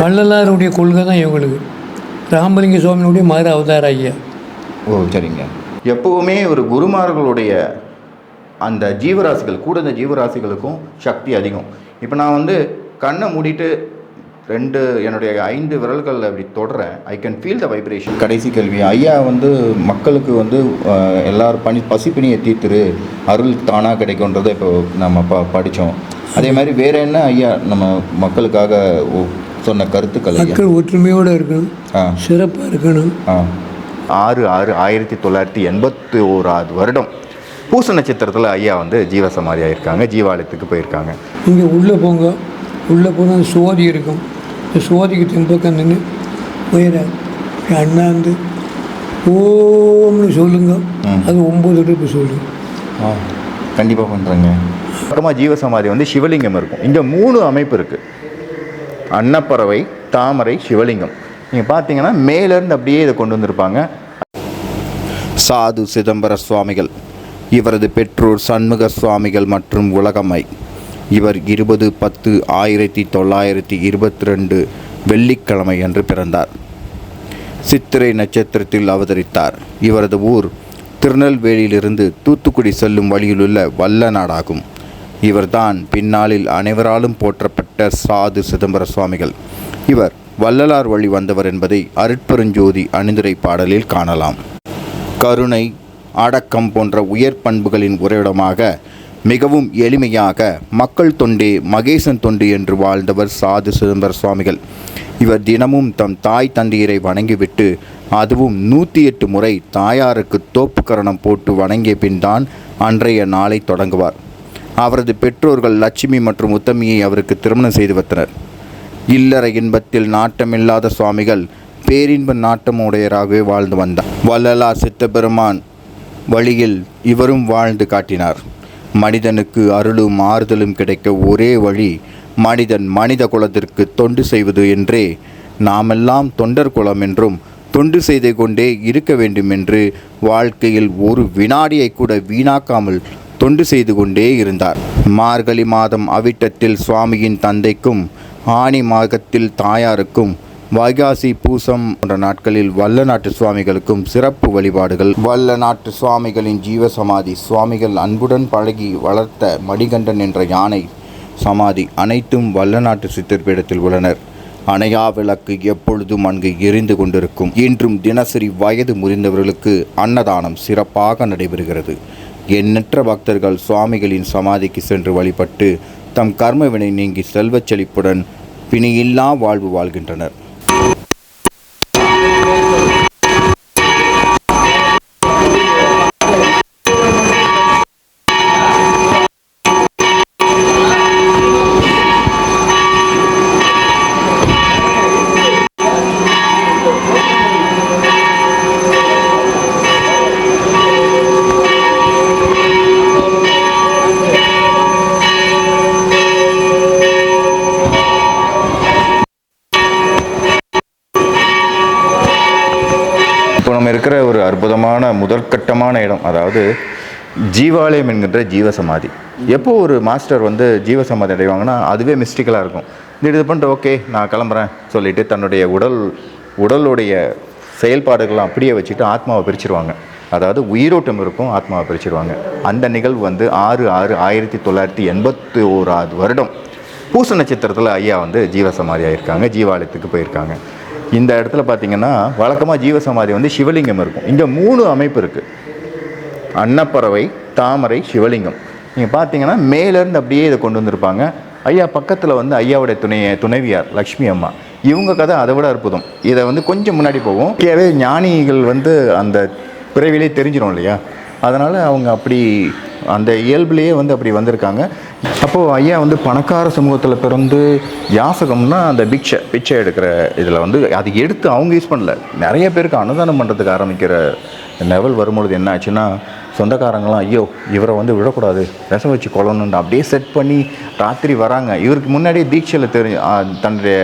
வள்ளலாருடைய கொள்கை தான் இவங்களுக்கு. ராமலிங்க சுவாமியினுடைய மறு அவதார ஐயா ஓ சரிங்க. எப்போவுமே ஒரு குருமார்களுடைய அந்த ஜீவராசிகள் கூட இந்த ஜீவராசிகளுக்கும் சக்தி அதிகம். இப்போ நான் வந்து கண்ணை மூடிட்டு ரெண்டு என்னுடைய ஐந்து விரல்கள் அப்படி தொடுறேன். I can feel the vibration கடைசி கேள்வி ஐயா வந்து மக்களுக்கு வந்து எல்லாரும் பனி பசிப்பினியை தீர்த்துரு அருள் தானாக கிடைக்குன்றதை இப்போ நம்ம ப படித்தோம் அதே மாதிரி வேறு என்ன ஐயா நம்ம மக்களுக்காக சொன்ன கருத்துக்கள் மக்கள் ஒற்றுமையோடு இருக்கணும் சிறப்பாக இருக்கணும். ஆ. ஆறு ஆறு ஆயிரத்தி தொள்ளாயிரத்தி எண்பத்தி ஓராது வருடம். பூச நட்சத்திரத்தில் ஐயா வந்து ஜீவசமாதி ஆயிருக்காங்க ஜீவாலயத்துக்கு போயிருக்காங்க. இங்கே உள்ளே போங்க உள்ளே போனால் சோதி இருக்கும். இந்த சோதிக்கு தென்பக்கம் நின்று உயர அண்ணாந்து ஓம்னு சொல்லுங்க. அது ஒம்பது ட்ரிப்பு சொல்லுங்க. ஆ. கண்டிப்பாக பண்ணுறேங்க பக்கமாக ஜீவசமாதி வந்து சிவலிங்கம் இருக்கும். இங்கே மூணு அமைப்பு இருக்குது அன்னப்பறவை தாமரை சிவலிங்கம். நீங்கள் பார்த்தீங்கன்னா மேலேருந்து அப்படியே இதை கொண்டு வந்திருப்பாங்க. சாது சிதம்பர சுவாமிகள் இவரது பெற்றோர் சண்முக சுவாமிகள் மற்றும் உலகம்மை. இவர் இருபது பத்து ஆயிரத்தி தொள்ளாயிரத்தி இருபத்தி ரெண்டு வெள்ளிக்கிழமை அன்று பிறந்தார். சித்திரை நட்சத்திரத்தில் அவதரித்தார். இவரது ஊர் திருநெல்வேலியிலிருந்து தூத்துக்குடி செல்லும் வழியிலுள்ள வல்ல நாடாகும். இவர்தான் பின்னாளில் அனைவராலும் போற்றப்பட்ட சாது சிதம்பர சுவாமிகள். இவர் வள்ளலார் வழி வந்தவர் என்பதை அருட்பெருஞ்சோதி அணிந்துரை பாடலில் காணலாம். கருணை அடக்கம் போன்ற உயர் பண்புகளின் உறைவிடமாக மிகவும் எளிமையாக மக்கள் தொண்டே மகேசன் தொண்டு என்று வாழ்ந்தவர் சாது சிதம்பர சுவாமிகள். இவர் தினமும் தம் தாய் தந்தையரை வணங்கிவிட்டு அதுவும் நூற்றி எட்டு முறை தாயாருக்கு தோப்புக்கரணம் போட்டு வணங்கிய பின் தான் அன்றைய நாளை தொடங்குவார். அவரது பெற்றோர்கள் லட்சுமி மற்றும் உத்தமியை அவருக்கு திருமணம் செய்து வைத்தனர். இல்லற இன்பத்தில் நாட்டமில்லாத சுவாமிகள் பேரின்ப நாட்டமுடையராகவே வாழ்ந்து வந்தார் வள்ளலார் சித்தபெருமான் வழியில் இவரும் வாழ்ந்து காட்டினார். மனிதனுக்கு அருளும் ஆறுதலும் கிடைக்க ஒரே வழி மனிதன் மனித குலத்திற்கு தொண்டு செய்வது என்றே நாமெல்லாம் தொண்டர் குலம் என்றும் தொண்டு செய்து கொண்டே இருக்க வேண்டும் என்று வாழ்க்கையில் ஒரு வினாடியை கூட வீணாக்காமல் தொண்டு செய்து கொண்டே இருந்தார். மார்கழி மாதம் அவிட்டத்தில் சுவாமியின் தந்தைக்கும் ஆனி மாதத்தில் தாயாருக்கும் வைகாசி பூசம் போன்ற நாட்களில் வல்ல நாட்டு சுவாமிகளுக்கும் சிறப்பு வழிபாடுகள். வல்ல நாட்டு சுவாமிகளின் ஜீவசமாதி சுவாமிகள் அன்புடன் பழகி வளர்த்த மணிகண்டன் என்ற யானை சமாதி அனைத்தும் வல்ல நாட்டு சித்திர்பீடத்தில் உள்ளனர். அணையா விளக்கு எப்பொழுதும் அங்கு எரிந்து கொண்டிருக்கும். இன்றும் தினசரி வயது முறிந்தவர்களுக்கு அன்னதானம் சிறப்பாக நடைபெறுகிறது. எண்ணற்ற பக்தர்கள் சுவாமிகளின் சமாதிக்கு சென்று வழிபட்டு தம் கர்மவினை நீங்கி செல்வச் செழிப்புடன் பிணியில்லா வாழ்வு வாழ்கின்றனர். நம்ம இருக்கிற ஒரு அற்புதமான முதற்கட்டமான இடம் அதாவது ஜீவாலயம் என்கின்ற ஜீவசமாதி. எப்போ ஒரு மாஸ்டர் வந்து ஜீவசமாதி அடைவாங்கன்னா அதுவே மிஸ்டிக்கலாக இருக்கும். இது பண்ணிட்டு ஓகே நான் கிளம்புறேன் சொல்லிட்டு தன்னுடைய உடல் உடலுடைய செயல்பாடுகள்லாம் அப்படியே வச்சுட்டு ஆத்மாவை பிரிச்சிருவாங்க. அதாவது உயிரோட்டம் இருக்கும் ஆத்மாவை பிரிச்சிருவாங்க. அந்த நிகழ்வு வந்து ஆறு ஆறு ஆயிரத்தி தொள்ளாயிரத்தி எண்பத்தி ஓராது வருடம். பூச நட்சத்திரத்தில் ஐயா வந்து ஜீவசமாதி ஆகியிருக்காங்க ஜீவாலயத்துக்கு போயிருக்காங்க. இந்த இடத்துல பார்த்தீங்கன்னா வழக்கமாக ஜீவசமாதி வந்து சிவலிங்கம் இருக்கும். இங்கே மூணு அமைப்பு இருக்குது அன்னப்பறவை தாமரை சிவலிங்கம். நீங்கள் பார்த்தீங்கன்னா மேலேருந்து அப்படியே இதை கொண்டு வந்திருப்பாங்க. ஐயா பக்கத்தில் வந்து ஐயாவுடைய துணை துணைவியார் லக்ஷ்மி அம்மா. இவங்க கதை அதை விட அற்புதம். இதை வந்து கொஞ்சம் முன்னாடி போவோம். முக்கியவே ஞானிகள் வந்து அந்த பிறவிலே தெரிஞ்சிடும் இல்லையா? அதனால் அவங்க அப்படி அந்த இயல்புலேயே வந்து அப்படி வந்திருக்காங்க. அப்போது ஐயா வந்து பணக்கார சமூகத்தில் பிறந்து யாசகம்னா அந்த பிக்ஷை பிச்சை எடுக்கிற இதில் வந்து அது எடுத்து அவங்க யூஸ் பண்ணல. நிறைய பேருக்கு அன்னதானம் பண்ணுறதுக்கு ஆரம்பிக்கிற லெவல் வரும்பொழுது என்ன ஆச்சுன்னா சொந்தக்காரங்களாம் ஐயோ இவரை வந்து விடக்கூடாது. விஷம் வச்சு கொல்லணுன்னு அப்படியே செட் பண்ணி ராத்திரி வராங்க. இவருக்கு முன்னாடியே தீட்சையில் தெரிஞ்சு தன்னுடைய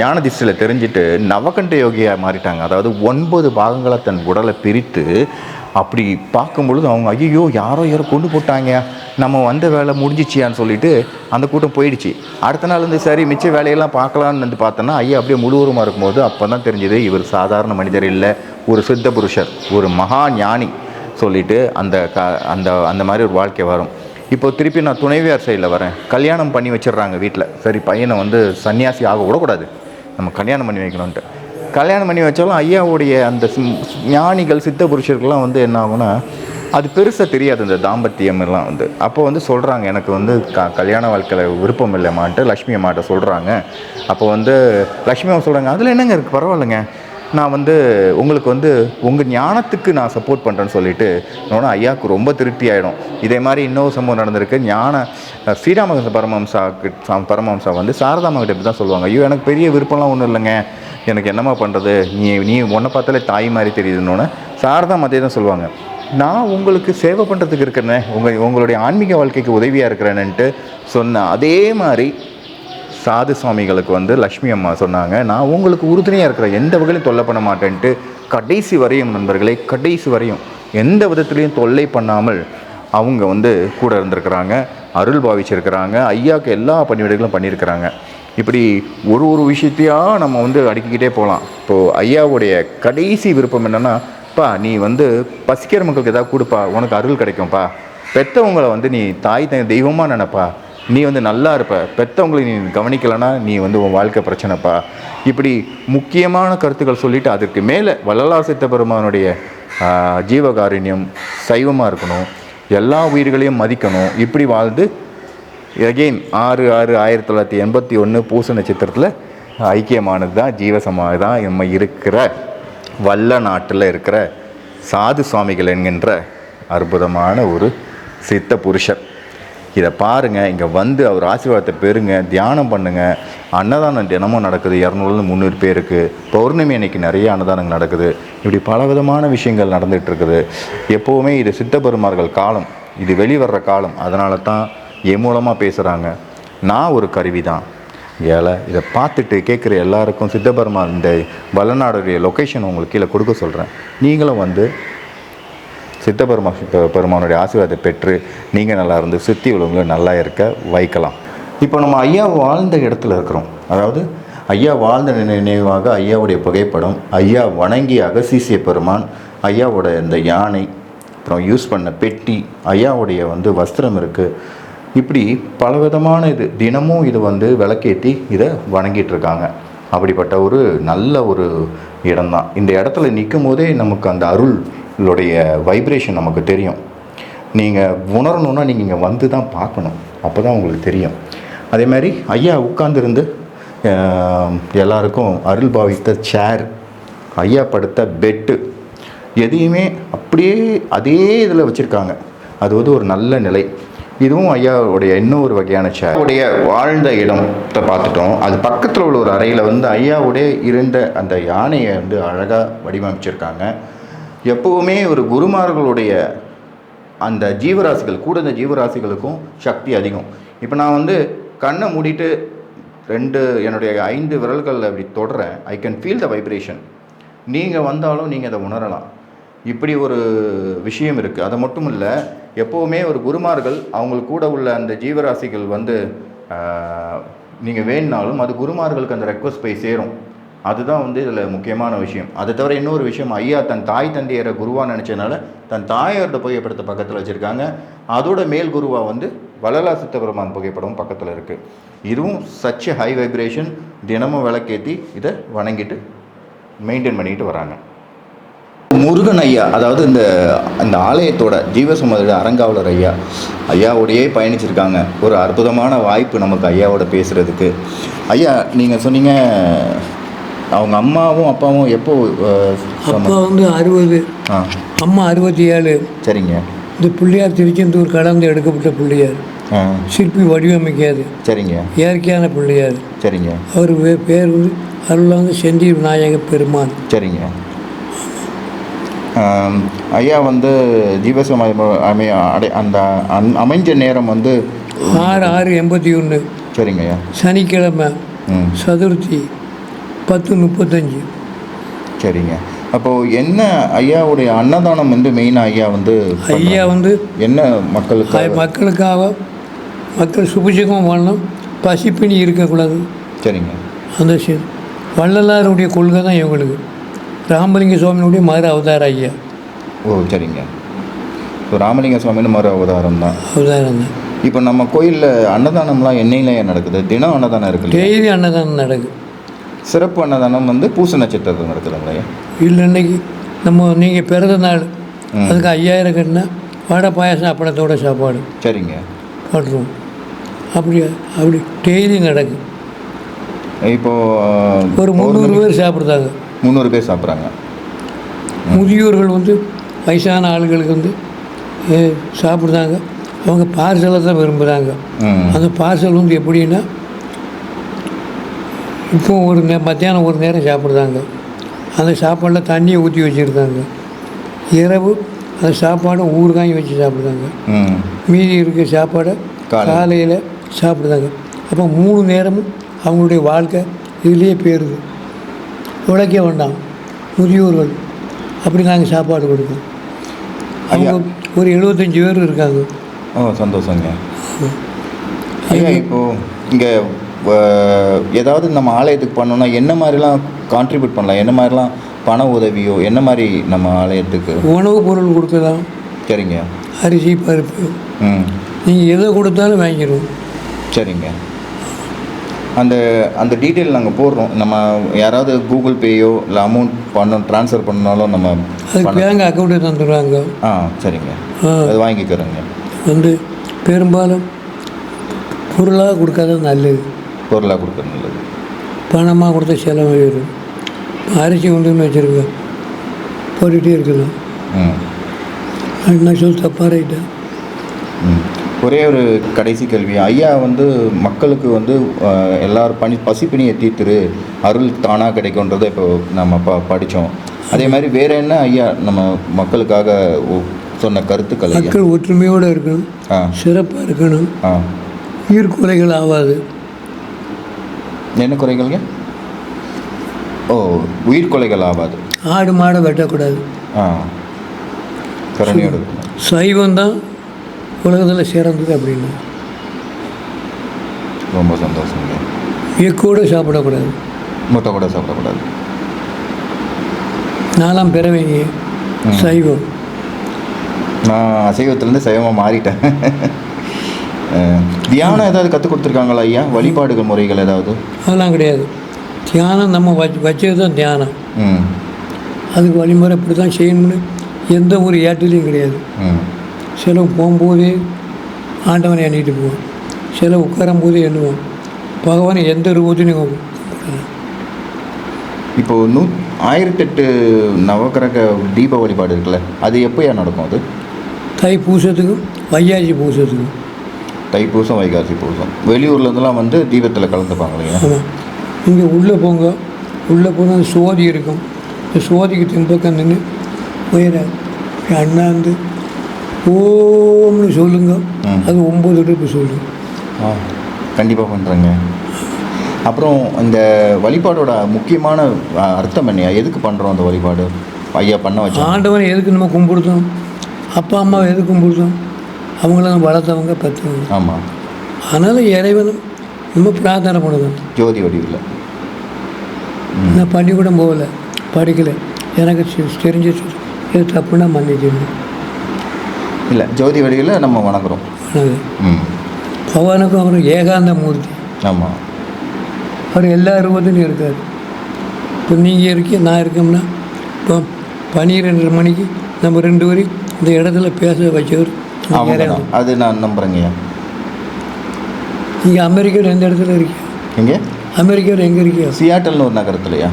ஞான தீட்சையில் தெரிஞ்சுட்டு நவகண்ட யோகியாக மாறிட்டாங்க. அதாவது ஒன்பது பாகங்களை தன் உடலை பிரித்து அப்படி பார்க்கும் பொழுது அவங்க ஐயோ யாரோ யாரோ கொண்டு போட்டாங்க. நம்ம வந்த வேலை முடிஞ்சிச்சியான்னு சொல்லிட்டு அந்த கூட்டம் போயிடுச்சு. அடுத்த நாள் வந்து சரி மிச்ச வேலையெல்லாம் பார்க்கலான்னு வந்து பார்த்தோன்னா ஐயா அப்படியே முழுவதுமாக இருக்கும்போது அப்போ தான் தெரிஞ்சது இவர் சாதாரண மனிதர் இல்லை. ஒரு சித்த புருஷர் ஒரு மகா ஞானி. சொல்லிட்டு அந்த க அந்த அந்த மாதிரி ஒரு வாழ்க்கை வரும். இப்போ திருப்பி நான் துணைவியார் சைடில் வரேன். கல்யாணம் பண்ணி வச்சிடுறாங்க வீட்டில். சரி பையனை வந்து சன்னியாசி ஆக விடக்கூடாது. நம்ம கல்யாணம் பண்ணி வைக்கணுன்ட்டு கல்யாணம் பண்ணி வச்சாலும் ஐயாவுடைய அந்த ஞானிகள் சித்த புருஷர்கள்லாம் வந்து என்ன ஆகும்னா அது பெருசாக தெரியாது இந்த தாம்பத்தியம் எல்லாம் வந்து. அப்போ வந்து சொல்கிறாங்க எனக்கு வந்து க கல்யாண வாழ்க்கையில் விருப்பம் இல்லைம்மான்ட்டு லக்ஷ்மி அம்மாட்ட சொல்கிறாங்க அப்போ வந்து லக்ஷ்மி அம்மா சொல்கிறாங்க அதில் என்னங்க இருக்குது பரவாயில்லைங்க. நான் வந்து உங்களுக்கு வந்து உங்கள் ஞானத்துக்கு நான் சப்போர்ட் பண்ணுறேன்னு சொல்லிட்டு இன்னொன்று ஐயாவுக்கு ரொம்ப திருப்தி ஆகிடும் இதே மாதிரி இன்னொரு சம்பவம் நடந்திருக்கு. ஞான ஸ்ரீராமகிருஷ்ண பரமஹம்சா கிட்ட- பரமஹம்சா வந்து சாரதாமா கிட்ட இப்படி தான் சொல்லுவாங்க. ஐயோ எனக்கு பெரிய விருப்பம்லாம் ஒன்றும் இல்லைங்க. எனக்கு என்னம்மா பண்ணுறது நீ நீ உன்னை பார்த்தாலே தாய் மாதிரி தெரியுதுன்னோன்ன சார் தான் அதே தான் சொல்லுவாங்க. நான் உங்களுக்கு சேவை பண்ணுறதுக்கு இருக்கிறேனே உங்கள் உங்களுடைய ஆன்மீக வாழ்க்கைக்கு உதவியாக இருக்கிறேன்னுட்டு சொன்ன அதே மாதிரி சாது சுவாமிகளுக்கு வந்து லக்ஷ்மி அம்மா சொன்னாங்க நான் உங்களுக்கு உறுதுணையாக இருக்கிறேன் எந்த வகையிலும் தொல்லை பண்ண மாட்டேன்ட்டு கடைசி வரையும் நண்பர்களே கடைசி வரையும் எந்த விதத்துலேயும் தொல்லை பண்ணாமல் அவங்க வந்து கூட இருந்திருக்கிறாங்க அருள் பாவிச்சிருக்கிறாங்க ஐயாவுக்கு எல்லா பணிவிடைகளும் பண்ணியிருக்கிறாங்க. இப்படி ஒரு ஒரு விஷயத்தையாக நம்ம வந்து அடுக்கிக்கிட்டே போகலாம். இப்போது ஐயாவுடைய கடைசி விருப்பம் என்னென்னா பா நீ வந்து பசிக்கிற மக்களுக்கு ஏதாவது கொடுப்பா உனக்கு அருள் கிடைக்கும்ப்பா பெற்றவங்களை வந்து நீ தாய் த தெய்வமாக நினப்பா. நீ வந்து நல்லா இருப்ப. பெற்றவங்களை நீ கவனிக்கலைன்னா நீ வந்து உன் வாழ்க்கை பிரச்சனைப்பா இப்படி முக்கியமான கருத்துக்கள் சொல்லிவிட்டு அதற்கு மேலே வள்ளலார் சித்த பெருமானுடைய ஜீவகாருண்யம் சைவமாக இருக்கணும். எல்லா உயிர்களையும் மதிக்கணும். இப்படி வாழ்ந்து எகெயின் ஆறு ஆறு ஆயிரத்தி தொள்ளாயிரத்தி எண்பத்தி ஒன்று பூச நட்சத்திரத்தில் ஐக்கியமானது தான் ஜீவசமாக தான் நம்ம இருக்கிற வல்ல நாட்டில் இருக்கிற சாது சுவாமிகள் என்கின்ற அற்புதமான ஒரு சித்த புருஷர். இதை பாருங்கள் இங்கே வந்து அவர் ஆசீர்வாதத்தை பெறுங்க தியானம் பண்ணுங்கள் அன்னதானம் தினமும் நடக்குது இரநூறுலேருந்து முந்நூறு பேருக்கு. பௌர்ணமி அன்னைக்கு நிறைய அன்னதானங்கள் நடக்குது. இப்படி பலவிதமான விஷயங்கள் நடந்துகிட்ருக்குது எப்போவுமே இது சித்தபெருமார்கள் காலம் இது வெளிவர்ற காலம். அதனால தான் என் மூலமாக பேசுகிறாங்க நான் ஒரு கருவி தான் ஏழை இதை பார்த்துட்டு கேட்குற எல்லாருக்கும் சித்தபெருமா இந்த வல்லநாடுடைய லொக்கேஷன் உங்களுக்கு கீழே கொடுக்க சொல்கிறேன் நீங்களும் வந்து சித்தபெருமா பெருமானுடைய ஆசீர்வாதத்தை பெற்று நீங்கள் நல்லா இருந்து சுற்றி உள்ளவங்களும் நல்லா இருக்க வைக்கலாம். இப்போ நம்ம ஐயா வாழ்ந்த இடத்துல இருக்கிறோம். அதாவது ஐயா வாழ்ந்த நினைவாக ஐயாவுடைய புகைப்படம் ஐயா வணங்கிய அகசீசிய பெருமான் ஐயாவோட இந்த யானை அப்புறம் யூஸ் பண்ண பெட்டி ஐயாவுடைய வந்து வஸ்திரம் இருக்குது இப்படி பலவிதமான இது தினமும் இது வந்து விளக்கேற்றி இதை வணங்கிட்டு இருக்காங்க அப்படிப்பட்ட ஒரு நல்ல ஒரு இடம்தான். இந்த இடத்துல நிற்கும் போதே நமக்கு அந்த அருளுடைய வைப்ரேஷன் நமக்கு தெரியும். நீங்கள் உணரணுன்னா நீங்கள் இங்கே வந்து தான் பார்க்கணும். அப்போ தான் உங்களுக்கு தெரியும். அதே மாதிரி ஐயா உட்கார்ந்துருந்து எல்லாருக்கும் அருள் பாவித்த சேர் ஐயா படுத்த பெட்டு எதையுமே அப்படியே அதே இதில் வச்சுருக்காங்க. அது வந்து ஒரு நல்ல நிலை. இதுவும் ஐயாவுடைய இன்னொரு வகையான சேர் உடைய வாழ்ந்த இடத்தை பார்த்துட்டோம். அது பக்கத்தில் உள்ள ஒரு அறையில் வந்து ஐயாவுடைய இருந்த அந்த யானையை வந்து அழகாக வடிவமைச்சிருக்காங்க. எப்போவுமே ஒரு குருமார்களுடைய அந்த ஜீவராசிகள் கூட இந்த ஜீவராசிகளுக்கும் சக்தி அதிகம். இப்போ நான் வந்து கண்ணை மூடிட்டு ரெண்டு என்னுடைய ஐந்து விரல்களில் அப்படி தொடுறேன். I can feel the vibration நீங்கள் வந்தாலும் நீங்கள் அதை உணரலாம். இப்படி ஒரு விஷயம் இருக்குது அது மட்டும் இல்லை எப்போவுமே ஒரு குருமார்கள் அவங்களுக்கு கூட உள்ள அந்த ஜீவராசிகள் வந்து நீங்கள் வேணுனாலும் அது குருமார்களுக்கு அந்த ரெக்வஸ்ட் போய் சேரும். அதுதான் வந்து இதில் முக்கியமான விஷயம். அதை தவிர இன்னொரு விஷயம் ஐயா தன் தாய் தந்தையரை குருவாக நினச்சனால தன் தாயாரோட புகைப்படத்தை பக்கத்தில் வச்சுருக்காங்க. அதோட மேல் குருவாக வந்து வளலா சித்தபெருமான் புகைப்படம் பக்கத்தில் இருக்குது இதுவும் சச் ஹை வைப்ரேஷன் தினமும் விளக்கேற்றி இதை வணங்கிட்டு மெயின்டைன் பண்ணிக்கிட்டு வராங்க. முருகன் ஐயா அதாவது இந்த இந்த ஆலயத்தோட ஜீவசமாதியோட அறங்காவலர் ஐயா ஐயாவோடையே பயணிச்சிருக்காங்க. ஒரு அற்புதமான வாய்ப்பு நமக்கு ஐயாவோட பேசுகிறதுக்கு ஐயா நீங்கள் சொன்னீங்க அவங்க அம்மாவும் அப்பாவும் எப்போ அப்பா வந்து அறுபது அம்மா அறுபத்தி ஏழு சரிங்க. இந்த பிள்ளையார் திருச்செந்தூர் கடந்து எடுக்கப்பட்ட பிள்ளையார். சிற்பி வடிவமைக்காது. சரிங்க. இயற்கையான பிள்ளையார். சரிங்க. அவர் பேர் வந்து அருளாங்க செந்தி விநாயக பெருமான். சரிங்க. ஐயா வந்து ஜீவசமாதி அமை அடை அந்த அன்- அமைஞ்ச நேரம் வந்து ஆறு ஆறு எண்பத்தி ஒன்று. சரிங்க ஐயா. சனிக்கிழமை சதுர்த்தி பத்து முப்பத்தஞ்சு. சரிங்க. அப்போது என்ன ஐயாவுடைய அன்னதானம் வந்து மெயினாக ஐயா வந்து ஐயா வந்து என்ன மக்களுக்கு மக்களுக்காக மக்கள் சுபிச்சகமாக வாழணும் பசிப்பினி இருக்கக்கூடாது. சரிங்க. அந்த சி- வள்ளலாருடைய கொள்கை தான் இவங்களுக்கு. ராமலிங்க சுவாமியினுடைய மறு அவதார ஐயா. ஓ சரிங்க. ஸோ ராமலிங்க சுவாமின்னு மறு அவதாரம் தான். அவதாரம் தான். இப்போ நம்ம கோயிலில் அன்னதானம்லாம் என்னையில நடக்குது. தினம் அன்னதானம் இருக்கு இல்லையா? டெய்லி அன்னதானம் நடக்கும் சிறப்பு அன்னதானம் வந்து பூச நட்சத்திரத்தில் நடக்குதுங்களா? இல்லை இன்னைக்கு நம்ம நீங்கள் பிறந்த நாள். அதுக்கு ஐயாயிரம் கட்டினா வடை பாயாசம் அப்பளத்தோட சாப்பாடு சரிங்க. போட்டுருவோம். அப்படி அப்படி டெய்லி நடக்கும் இப்போது ஒரு முந்நூறு பேர் சாப்பிடுதாங்க முந்நூறு பேர் சாப்பிட்றாங்க. முதியோர்கள் வந்து வயசான ஆளுகளுக்கு வந்து ஏ, சாப்பிடுதாங்க. அவங்க பார்சலை தான் விரும்புகிறாங்க அந்த பார்சல் வந்து எப்படின்னா இப்போ ஒரு நே மத்தியானம் ஒரு நேரம் சாப்பிடுதாங்க. அந்த சாப்பாடில் தண்ணியை ஊற்றி வச்சுருந்தாங்க. இரவு அந்த சாப்பாடை ஊறுகாயும் வச்சு சாப்பிடுதாங்க. ம். மீதி இருக்க சாப்பாடை காலை. காலையில் சாப்பிடுதாங்க. அப்போ மூணு நேரமும் அவங்களுடைய வாழ்க்கை இதுலேயே போயிடுது உழைக்க வேண்டாம். முதியோர்கள். அப்படி நாங்கள் சாப்பாடு கொடுப்போம். அவங்க ஒரு எழுபத்தஞ்சி பேர் இருக்காங்க. ஓ சந்தோஷங்க. ஐயா இப்போது இங்கே ஏதாவது நம்ம ஆலயத்துக்கு பண்ணோம்னா என்ன மாதிரிலாம் கான்ட்ரிபியூட் பண்ணலாம்? என்ன மாதிரிலாம் பண உதவியோ என்ன மாதிரி நம்ம ஆலயத்துக்கு? உணவுப் பொருள் கொடுக்கலாம். சரிங்க. அரிசி பருப்பு. ம். நீங்கள் எதை கொடுத்தாலும் வாங்கிடுவோம். சரிங்க. அந்த அந்த டீட்டெயில் நாங்கள் போடுறோம். நம்ம யாராவது கூகுள் பேயோ இல்லை அமௌண்ட் பண்ணணும் ட்ரான்ஸ்ஃபர் பண்ணாலும் நம்ம பேங்க் அக்கௌண்ட்டு தந்துடுவாங்க ஆ சரிங்க. ஆ, அது வாங்கிக்கிறேங்க. வந்து பெரும்பாலும் பொருளாக கொடுக்காத நல்லது. பொருளாக கொடுக்குறது நல்லது. பணமாக கொடுத்த செலவு வரும் அரிசி உண்டுன்னு வச்சுருங்க. போட்டுகிட்டே இருக்கலாம். ம். நான் சொல்லி தப்பாக ரைட்டா ம். ஒரே ஒரு கடைசி கேள்வி. ஐயா வந்து மக்களுக்கு வந்து எல்லாரும் பனி பசிப்பினியை தீர்த்துரு அருள் தானாக கிடைக்கும்ன்றதை இப்போ நம்ம ப படித்தோம் அதே மாதிரி வேற என்ன ஐயா நம்ம மக்களுக்காக சொன்ன கருத்துக்கள் மக்கள் ஒற்றுமையோடு இருக்கணும் ஆ. சிறப்பாக இருக்கணும். ஆ. உயிர்கொலைகள் ஆகாது என்ன குறைகள்ங்க? ஓ உயிர் கொலைகள் ஆகாது ஆடு மாடை வெட்டக்கூடாது. ஆ. சைவம் தான் உலகத்தில் சிறந்தது அப்படின்னு. ரொம்ப சந்தோஷங்க எக்கோடு சாப்பிடக்கூடாது. முட்டை கூட சாப்பிடக்கூடாது. நாலாம் பிறவைங்க ம். சைவம். நான் அசைவத்திலேருந்து சைவமாக மாறிட்டேன். தியானம் ஏதாவது கற்றுக் கொடுத்துருக்காங்களா ஐயா? வழிபாடுகள் முறைகள் ஏதாவது? அதெல்லாம் கிடையாது. தியானம் நம்ம வச்சு வச்சது தான் தியானம் அதுக்கு வழிமுறை இப்படி தான் செய்யணும்னு எந்த ஒரு ஏட்டிலையும் கிடையாது. ம் சில போகும்போதே ஆண்டவனை எண்ணிட்டு போவோம். சில உட்காரும் போதே எண்ணுவோம். பகவானை எந்த ரூபத்தையும் கும்பிடலாம் இப்போது நூ ஆயிரத்தெட்டு நவக்கிரக தீப வழிபாடு இருக்குல்ல அது எப்போயா நடக்கும் அது? தை பூசத்துக்கும் வையாசி பூசத்துக்கும். தைப்பூசம் வைகாசி பூசம். வெளியூர்லேருந்துலாம் வந்து தீபத்தில் கலந்துப்பாங்க இல்லையா? ஆமாம் இங்கே உள்ளே போங்க. உள்ளே போனால் சோதி இருக்கும். இந்த சோதிக்கு தென்பக்கம் நின்று உயர அண்ணாந்து ஓம்னு சொல்லுங்க. அது ஒம்பது ட்ரிப்பு சொல்லுங்க ஆ கண்டிப்பாக பண்ணுறேங்க அப்புறம் இந்த வழிபாடோட முக்கியமான அர்த்தம் என்னையா? எதுக்கு பண்ணுறோம் அந்த வழிபாடு? ஐயா பண்ண வச்சா ஆண்டவனை எதுக்கு நம்ம கும்பிடுதோம் அப்பா அம்மாவை எதுக்கு கும்பிடுதோம் அவங்கள வளர்த்தவங்க பெற்றவங்க ஆமாம் அதனால் இறைவனும் நம்ம பிரார்த்தனை பண்ணுதோம் ஜோதி வடிவில். நான் பள்ளிக்கூடம் போகலை படிக்கலை. எனக்கு தெரிஞ்சு தப்புன்னா மன்னிச்சிடணும் இல்லை ஜோதி வடிவில் நம்ம வணங்குறோம். பகவானுக்கும் அவரும் ஏகாந்த மூர்த்தி. ஆமாம் அவர் எல்லா ரூபத்திலையும் இருக்கார். இப்போ நீங்கள் இருக்கீங்க நான் இருக்கோம்னா இப்போ பன்னிரெண்டரை மணிக்கு நம்ம ரெண்டு பேரும் இந்த இடத்துல பேச வச்சவர் அது நான் நம்புகிறேங்கய்யா நீங்கள் அமெரிக்காவில் எந்த இடத்துல இருக்கீங்க? அமெரிக்காவில் எங்கே இருக்கீங்க? சியாட்டல்னு ஒரு நகரத்துலையா?